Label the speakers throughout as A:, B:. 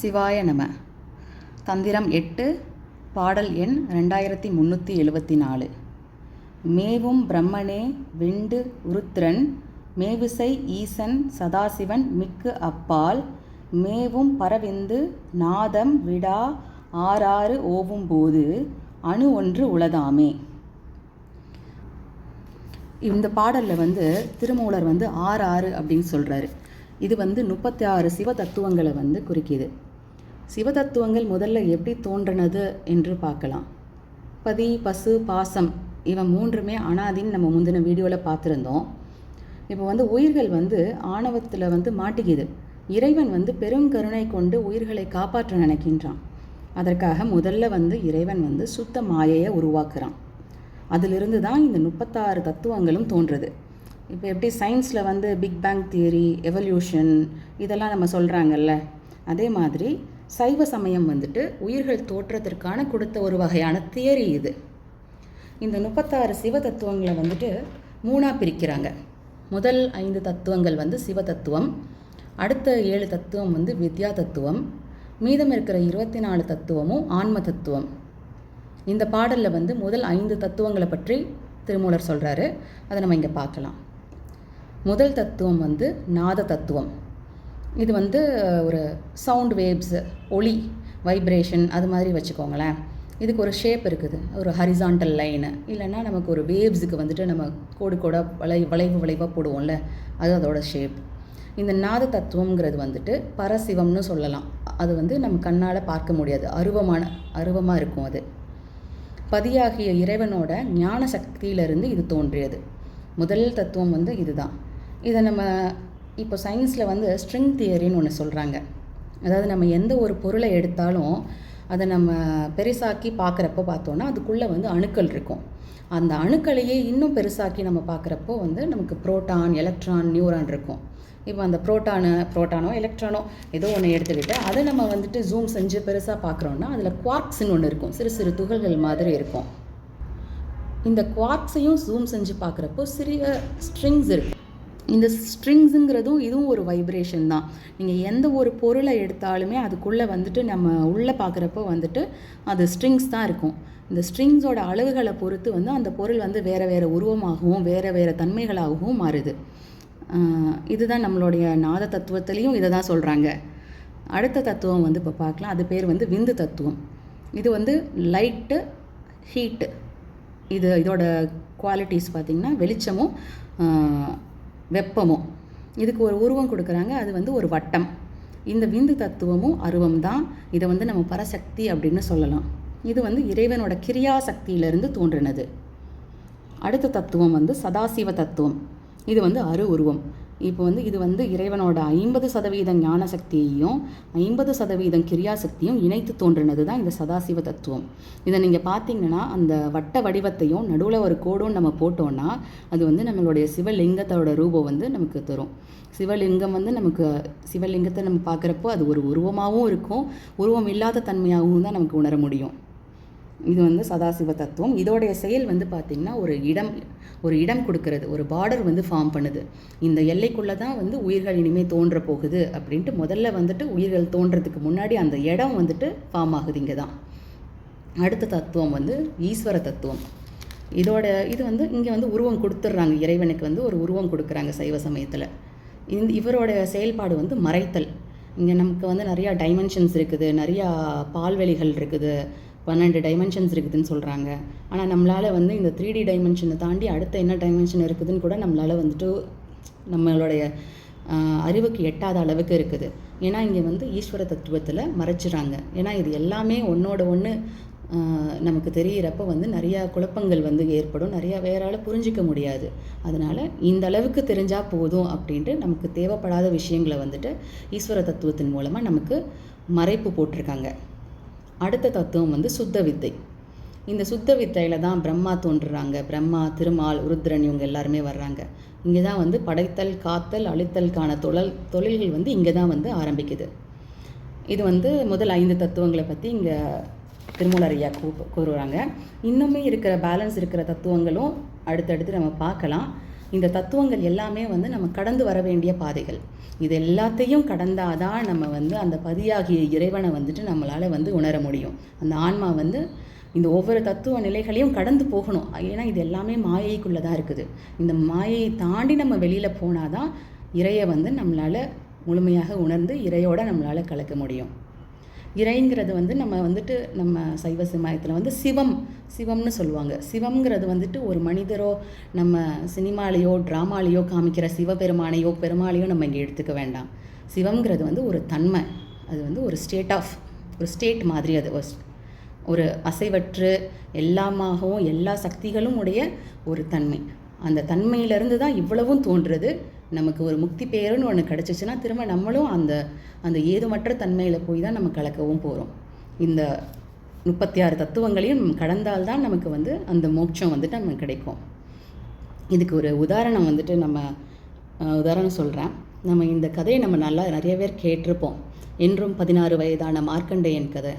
A: சிவாய நம. தந்திரம் எட்டு பாடல் எண் ரெண்டாயிரத்தி முந்நூற்றி எழுபத்தி நாலு மேவும் பிரம்மனே விண்டு உருத்திரன் மேவிசை ஈசன் சதாசிவன் மிக்கு அப்பால் மேவும் பரவிந்து நாதம் விடா ஆறாறு ஓவும்போது அணு ஒன்று உளதாமே. இந்த பாடலில் வந்து திருமூலர் வந்து ஆறு ஆறு அப்படின்னு சொல்கிறாரு இது வந்து முப்பத்தி ஆறு சிவ தத்துவங்களை வந்து குறிக்கிது. சிவ தத்துவங்கள் முதல்ல எப்படி தோன்றினது என்று பார்க்கலாம். பதி பசு பாசம் இவன் மூன்றுமே அனாதின்னு நம்ம முந்தின வீடியோவில் பார்த்துருந்தோம். இப்போ வந்து உயிர்கள் வந்து ஆணவத்தில் வந்து மாட்டிக்குது. இறைவன் வந்து பெரும் கருணை கொண்டு உயிர்களை காப்பாற்ற நினைக்கின்றான். அதற்காக முதல்ல வந்து இறைவன் வந்து சுத்த மாயையை உருவாக்குறான். அதிலிருந்து தான் இந்த முப்பத்தாறு தத்துவங்களும் தோன்றுது. இப்போ எப்படி சயின்ஸில் வந்து பிக் பேங் தியரி எவல்யூஷன் இதெல்லாம் நம்ம சொல்கிறாங்கல்ல அதே மாதிரி சைவ சமயம் வந்துட்டு உயிர்கள் தோற்றத்திற்கான கொடுத்த ஒரு வகையான தியரி இது. இந்த முப்பத்தாறு சிவ தத்துவங்களை வந்துட்டு மூணாக பிரிக்கிறாங்க. முதல் ஐந்து தத்துவங்கள் வந்து சிவ தத்துவம் அடுத்த ஏழு தத்துவம் வந்து வித்யா தத்துவம் மீதம் இருக்கிற இருபத்தி நாலு தத்துவமும் ஆன்ம தத்துவம். இந்த பாடலில் வந்து முதல் ஐந்து தத்துவங்களை பற்றி திருமூலர் சொல்கிறாரு அதை நம்ம இங்கே பார்க்கலாம். முதல் தத்துவம் வந்து நாத தத்துவம். இது வந்து ஒரு சவுண்ட் வேவ்ஸ் ஒளி வைப்ரேஷன் அது மாதிரி வச்சுக்கோங்களேன். இதுக்கு ஒரு ஷேப் இருக்குது. ஒரு ஹரிசாண்டல் லைனு இல்லைன்னா நமக்கு ஒரு வேவ்ஸுக்கு வந்துட்டு நம்ம கோடு கூட வளை வளைவு வளைவாக போடுவோம்ல அது அதோட ஷேப் இந்த நாத தத்துவங்கிறது வந்துட்டு பரசிவம்னு சொல்லலாம். அது வந்து நம்ம கண்ணால் பார்க்க முடியாது. அருவமான அருவமாக இருக்கும் அது. பதியாகிய இறைவனோட ஞான சக்தியிலிருந்து இது தோன்றியது. முதல் தத்துவம் வந்து இதுதான். இதை நம்ம இப்போ சயின்ஸில் வந்து ஸ்ட்ரிங் தியரின்னு ஒன்று சொல்கிறாங்க அதாவது நம்ம எந்த ஒரு பொருளை எடுத்தாலும் அதை நம்ம பெருசாக்கி பார்க்குறப்போ பார்த்தோன்னா அதுக்குள்ளே வந்து அணுக்கள் இருக்கும். அந்த அணுக்களையே இன்னும் பெருசாக்கி நம்ம பார்க்குறப்போ வந்து நமக்கு புரோட்டான் எலக்ட்ரான் நியூரான் இருக்கும். இப்போ அந்த புரோட்டானு புரோட்டானோ எலக்ட்ரானோ ஏதோ ஒன்று எடுத்துக்கிட்டு அதை நம்ம வந்துட்டு ஜூம் செஞ்சு பெருசாக பார்க்குறோன்னா அதில் குவார்க்ஸ்ன்னு ஒன்று இருக்கும். சிறு சிறு துகள்கள் மாதிரி இருக்கும். இந்த குவார்க்ஸையும் ஜூம் செஞ்சு பார்க்குறப்போ சிறிய ஸ்ட்ரிங்ஸ் இருக்கும் இந்த ஸ்ட்ரிங்ஸுங்கிறதும் இதுவும் ஒரு வைப்ரேஷன் தான். நீங்கள் எந்த ஒரு பொருளை எடுத்தாலுமே அதுக்குள்ளே வந்துட்டு நம்ம உள்ளே பார்க்குறப்போ வந்துட்டு அது ஸ்ட்ரிங்ஸ் தான் இருக்கும். இந்த ஸ்ட்ரிங்ஸோட அளவுகளை பொறுத்து வந்து அந்த பொருள் வந்து வேறு வேறு உருவமாகவும் வேறு வேறு தன்மைகளாகவும் மாறுது. இதுதான் நம்மளுடைய நாத தத்துவத்துலேயும் இதை தான் சொல்கிறாங்க அடுத்த தத்துவம் வந்து இப்போ பார்க்கலாம். அது பேர் வந்து விந்து தத்துவம். இது வந்து லைட்டு ஹீட்டு இது இதோட குவாலிட்டிஸ் பார்த்திங்கன்னா வெளிச்சமும் வெப்பமும் இதுக்கு ஒரு உருவம் கொடுக்குறாங்க. அது வந்து ஒரு வட்டம். இந்த விந்து தத்துவமும் அருவம் தான் இதை வந்து நம்ம பரசக்தி அப்படின்னு சொல்லலாம். இது வந்து இறைவனோட கிரியா சக்தியிலிருந்து தோன்றினது. அடுத்த தத்துவம் வந்து சதாசிவ தத்துவம். இது வந்து அரு உருவம். இப்போ வந்து இது வந்து இறைவனோட ஐம்பது சதவீதம் ஞான சக்தியையும் ஐம்பது சதவீதம் கிரியா சக்தியும் இணைத்து தோன்றினது தான் இந்த சதாசிவ தத்துவம். இதை நீங்கள் பார்த்தீங்கன்னா அந்த வட்ட வடிவத்தையும் நடுவில் ஒரு கோடும் நம்ம போட்டோன்னா அது வந்து நம்மளுடைய சிவலிங்கத்தோட ரூபம் வந்து நமக்கு தரும். சிவலிங்கம் வந்து நமக்கு சிவலிங்கத்தை நம்ம பார்க்குறப்போ அது ஒரு உருவமாகவும் இருக்கும். உருவம் இல்லாத தன்மையாகவும் தான் நமக்கு உணர முடியும். இது வந்து சதாசிவ தத்துவம். இதோடைய செயல் வந்து பார்த்திங்கன்னா ஒரு இடம் ஒரு இடம் கொடுக்கறது ஒரு பார்டர் வந்து ஃபார்ம் பண்ணுது. இந்த எல்லைக்குள்ளே தான் வந்து உயிர்கள் இனிமேல் தோன்ற போகுது அப்படின்ட்டு முதல்ல வந்துட்டு உயிர்கள் தோன்றதுக்கு முன்னாடி அந்த இடம் வந்துட்டு ஃபார்ம் ஆகுது இங்கே தான் அடுத்த தத்துவம் வந்து ஈஸ்வர தத்துவம். இதோட இது வந்து இங்கே வந்து உருவம் கொடுத்துட்றாங்க இறைவனுக்கு வந்து ஒரு உருவம் கொடுக்குறாங்க சைவ சமயத்தில். இந்த இவரோட செயல்பாடு வந்து மறைத்தல். இங்கே நமக்கு வந்து நிறையா டைமென்ஷன்ஸ் இருக்குது நிறையா பால்வெளிகள் இருக்குது. பன்னெண்டு டைமென்ஷன்ஸ் இருக்குதுன்னு சொல்கிறாங்க ஆனால் நம்மளால் வந்து இந்த த்ரீ டி டைமென்ஷனை தாண்டி அடுத்த என்ன டைமென்ஷன் இருக்குதுன்னு கூட நம்மளால் வந்துட்டு நம்மளுடைய அறிவுக்கு எட்டாத அளவுக்கு இருக்குது. ஏன்னா இங்கே வந்து ஈஸ்வர தத்துவத்தில் மறைச்சிறாங்க. ஏன்னா இது எல்லாமே ஒன்றோட ஒன்று நமக்கு தெரிகிறப்ப வந்து நிறையா குழப்பங்கள் வந்து ஏற்படும். நிறையா வேறால் புரிஞ்சிக்க முடியாது. அதனால் இந்த அளவுக்கு தெரிஞ்சால் போதும் அப்படின்ட்டு நமக்கு தேவைப்படாத விஷயங்களை வந்துட்டு ஈஸ்வர தத்துவத்தின் மூலமாக நமக்கு மறைப்பு போட்டிருக்காங்க. அடுத்த தத்துவம் வந்து சுத்த வித்தை. இந்த சுத்த வித்தையில் தான் பிரம்மா தோன்றுறாங்க. பிரம்மா திருமால் உருத்ரன் இவங்க எல்லாருமே வர்றாங்க. இங்கே தான் வந்து படைத்தல் காத்தல் அழித்தலுக்கான தொழில் தொழில்கள் வந்து இங்கே தான் வந்து ஆரம்பிக்குது. இது வந்து முதல் ஐந்து தத்துவங்களை பற்றி இங்கே திருமூலரையா கூ கூறுறாங்க. இன்னுமே இருக்கிற பேலன்ஸ் இருக்கிற தத்துவங்களும் அடுத்தடுத்து நம்ம பார்க்கலாம். இந்த தத்துவங்கள் எல்லாமே வந்து நம்ம கடந்து வர வேண்டிய பாதைகள். இது எல்லாத்தையும் கடந்தாதான் நம்ம வந்து அந்த பதியாகிய இறைவனை வந்துட்டு நம்மளால் வந்து உணர முடியும். அந்த ஆன்மா வந்து இந்த ஒவ்வொரு தத்துவ நிலைகளையும் கடந்து போகணும். ஏன்னா இது எல்லாமே மாயைக்குள்ளே தான் இருக்குது. இந்த மாயையை தாண்டி நம்ம வெளியில் போனால் தான் இறையை வந்து நம்மளால் முழுமையாக உணர்ந்து இறையோடு நம்மளால் கலக்க முடியும். இறைங்கிறது வந்து நம்ம வந்துட்டு நம்ம சைவ சிமாயத்தில் வந்து சிவம் சிவம்னு சொல்லுவாங்க. சிவம்ங்கிறது வந்துட்டு ஒரு மனிதரோ நம்ம சினிமாலேயோ ட்ராமாலேயோ காமிக்கிற சிவபெருமானையோ பெருமாளையோ நம்ம இங்கே எடுத்துக்க வேண்டாம். சிவம்ங்கிறது வந்து ஒரு தன்மை. அது வந்து ஒரு ஸ்டேட் ஆஃப் ஒரு ஸ்டேட் மாதிரி அது ஒரு அசைவற்று எல்லாமாகவும் எல்லா சக்திகளும் உடைய ஒரு தன்மை. அந்த தன்மையிலிருந்து தான் இவ்வளவும் தோன்றுறது. நமக்கு ஒரு முக்தி பேருன்னு ஒன்று கிடச்சிச்சின்னா திரும்ப நம்மளும் அந்த அந்த ஏதுமற்ற தன்மையில் போய் தான் நம்ம கலக்கவும் போகிறோம் இந்த முப்பத்தி ஆறு தத்துவங்களையும் கடந்தால்தான் நமக்கு வந்து அந்த மோட்சம் வந்துட்டு நமக்கு கிடைக்கும். இதுக்கு ஒரு உதாரணம் வந்துட்டு நம்ம உதாரணம் சொல்கிறேன் நம்ம இந்த கதையை நம்ம நல்லா நிறைய பேர் கேட்டிருப்போம். என்றும் பதினாறு வயதான மார்க்கண்டேயன் கதை.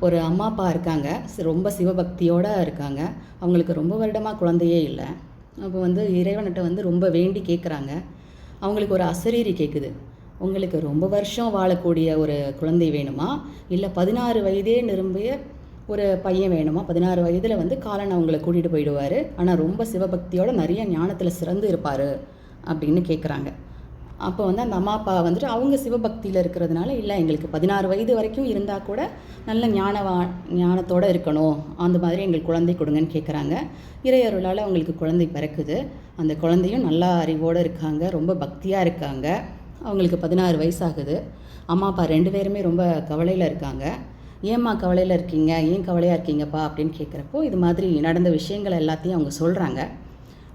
A: ஒரு அம்மா அப்பா இருக்காங்க. சி- ரொம்ப சிவபக்தியோடு இருக்காங்க. அவங்களுக்கு ரொம்ப வருடமாக குழந்தையே இல்லை. அப்போ வந்து இறைவன்கிட்ட வந்து ரொம்ப வேண்டி கேட்குறாங்க அவங்களுக்கு ஒரு அசரீரி கேட்குது உங்களுக்கு ரொம்ப வருஷம் வாழக்கூடிய ஒரு குழந்தை வேணுமா? இல்லை பதினாறு வயதே நிரம்பிய ஒரு பையன் வேணுமா? பதினாறு வயதில் வந்து காலன் அவங்கள கூட்டிகிட்டு போயிடுவார். ஆனால் ரொம்ப சிவபக்தியோட நிறைய ஞானத்தில் சிறந்து இருப்பார் அப்படின்னு கேட்குறாங்க அப்போ வந்து அந்த அம்மா அப்பா வந்துட்டு அவங்க சிவபக்தியில் இருக்கிறதுனால இல்லை எங்களுக்கு பதினாறு வயது வரைக்கும் இருந்தால் கூட நல்ல ஞானவா ஞானத்தோடு இருக்கணும். அந்த மாதிரி எங்களுக்கு குழந்தை கொடுங்கன்னு கேட்குறாங்க இறையருளால் அவங்களுக்கு குழந்தை பிறக்குது. அந்த குழந்தையும் நல்லா அறிவோடு இருக்காங்க. ரொம்ப பக்தியாக இருக்காங்க. அவங்களுக்கு பதினாறு வயசாகுது. அம்மா அப்பா ரெண்டு பேருமே ரொம்ப கவலையில் இருக்காங்க. ஏம்மா கவலையில் இருக்கீங்க? ஏன் கவலையாக இருக்கீங்கப்பா? அப்படின்னு கேட்குறப்போ இது மாதிரி நடந்த விஷயங்கள் எல்லாத்தையும் அவங்க சொல்கிறாங்க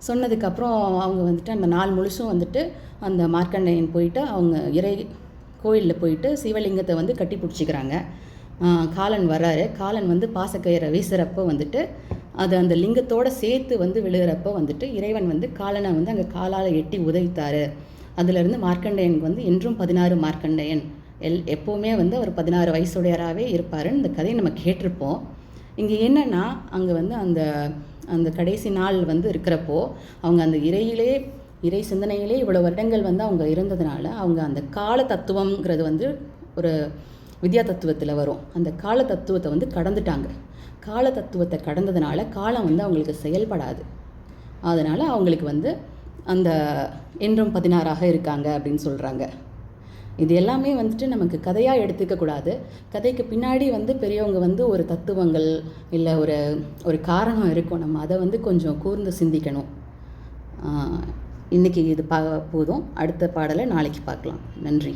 A: சொன்னதுக்கப்புறம் அவங்க வந்துட்டு அந்த நாள் முழுசும் வந்துட்டு அந்த மார்க்கண்டையன் போயிட்டு அவங்க இறை கோயிலில் போயிட்டு சிவலிங்கத்தை வந்து கட்டி பிடிச்சிக்கிறாங்க. காலன் வர்றாரு. காலன் வந்து பாசக்கயிறை வீசுகிறப்போ வந்துட்டு அது அந்த லிங்கத்தோட சேர்த்து வந்து விழுகிறப்போ வந்துட்டு இறைவன் வந்து காலனை வந்து அங்கே காலால் எட்டி உதவித்தார் அதிலிருந்து மார்க்கண்டேயனுக்கு வந்து என்றும் பதினாறு மார்க்கண்டையன். எல் எப்போவுமே வந்து அவர் பதினாறு வயசுடையராகவே இருப்பாருன்னு இந்த கதையை நம்ம கேட்டிருப்போம். இங்கே என்னென்னா அங்கே வந்து அந்த அந்த கடைசி நாள் வந்து இருக்கிறப்போ அவங்க அந்த இறையிலே இறை சிந்தனையிலே இவ்வளோ வருடங்கள் வந்து அவங்க இருந்ததுனால அவங்க அந்த கால தத்துவம்ங்கிறது வந்து ஒரு வித்யா தத்துவத்தில் வரும். அந்த கால தத்துவத்தை வந்து கடந்துட்டாங்க. கால தத்துவத்தை கடந்ததுனால காலம் வந்து அவங்களுக்கு செயல்படாது. அதனால் அவங்களுக்கு வந்து அந்த என்றும் பதினாறாக இருக்காங்க அப்படின்னு சொல்கிறாங்க இது எல்லாமே வந்துட்டு நமக்கு கதையாக எடுத்துக்கக்கூடாது கதைக்கு பின்னாடி வந்து பெரியவங்க வந்து ஒரு தத்துவங்கள் இல்லை ஒரு ஒரு காரணம் இருக்கும். நம்ம அதை வந்து கொஞ்சம் கூர்ந்து சிந்திக்கணும். இன்றைக்கி இது பா போதும். அடுத்த பாடலை நாளைக்கு பார்க்கலாம். நன்றி.